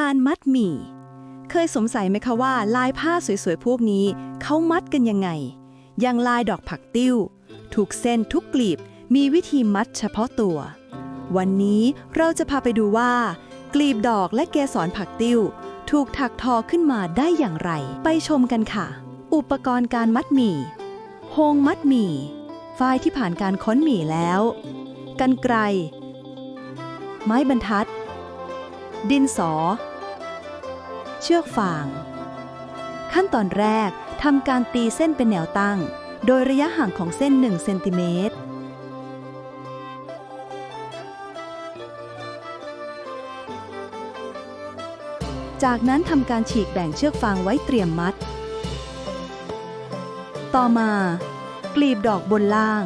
การมัดหมี่ เคยสงสัยไหมคะว่าลายผ้าสวยๆ พวกนี้เขามัดกันยังไง อย่างลายดอกผักติ้ว ทุกเส้นทุกกลีบมีวิธีมัดเฉพาะตัว วันนี้เราจะพาไปดูว่า กลีบดอกและเกสรผักติ้ว ถูกถักทอขึ้นมาได้อย่างไร ไปชมกันค่ะ อุปกรณ์การมัดหมี่โฮงมัดหมี่ฝ้ายที่ผ่านการค้นหมี่แล้ว กันไกร ไม้บรรทัด ดินสอ เชือกฟาง ขั้นตอนแรกทำการตีเส้นเป็นแนวตั้ง โดยระยะห่างของเส้น 1 เซนติเมตรจากนั้นทำการฉีกแบ่งเชือกฟางไว้เตรียมมัด ต่อมา กลีบดอกบนล่าง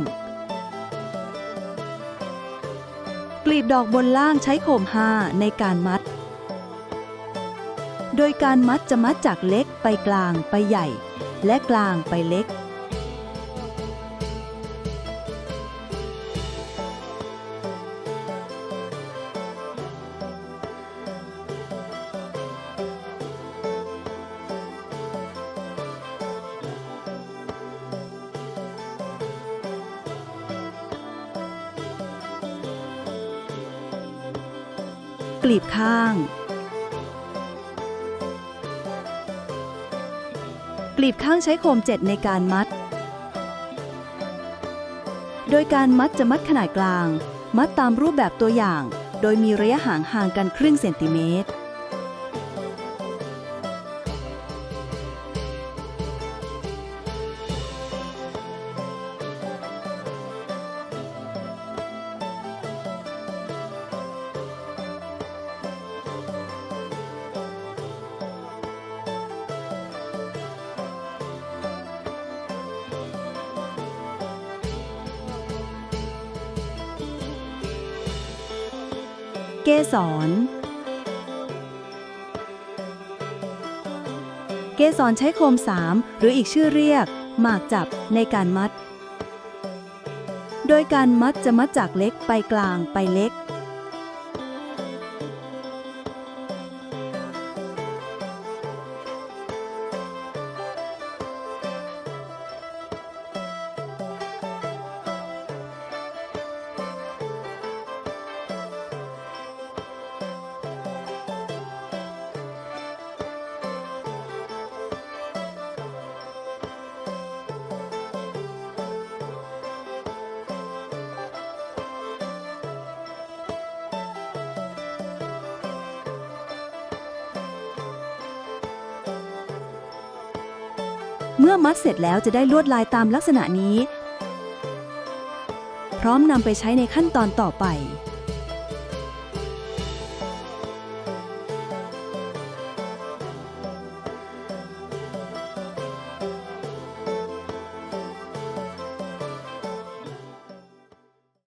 กลีบดอกบนล่างใช้โคมห้าในการมัด โดยการมัดจะมัดจากเล็กไปกลางไปใหญ่ และกลางไปเล็ก กลีบข้าง กลีบข้างใช้โคมเจ็ดในการมัด โดยการมัดจะมัดขนาดกลาง มัดตามรูปแบบตัวอย่าง โดยมีระยะห่างห่างกันครึ่งเซนติเมตร เกสร เกสรใช้โคมสามหรืออีกชื่อเรียก หมากจับในการมัด โดยการมัดจะมัดจากเล็กไปกลางไปเล็ก เมื่อมัดเสร็จแล้วจะได้ลวดลายตามลักษณะนี้ พร้อมนำไปใช้ในขั้นตอนต่อไป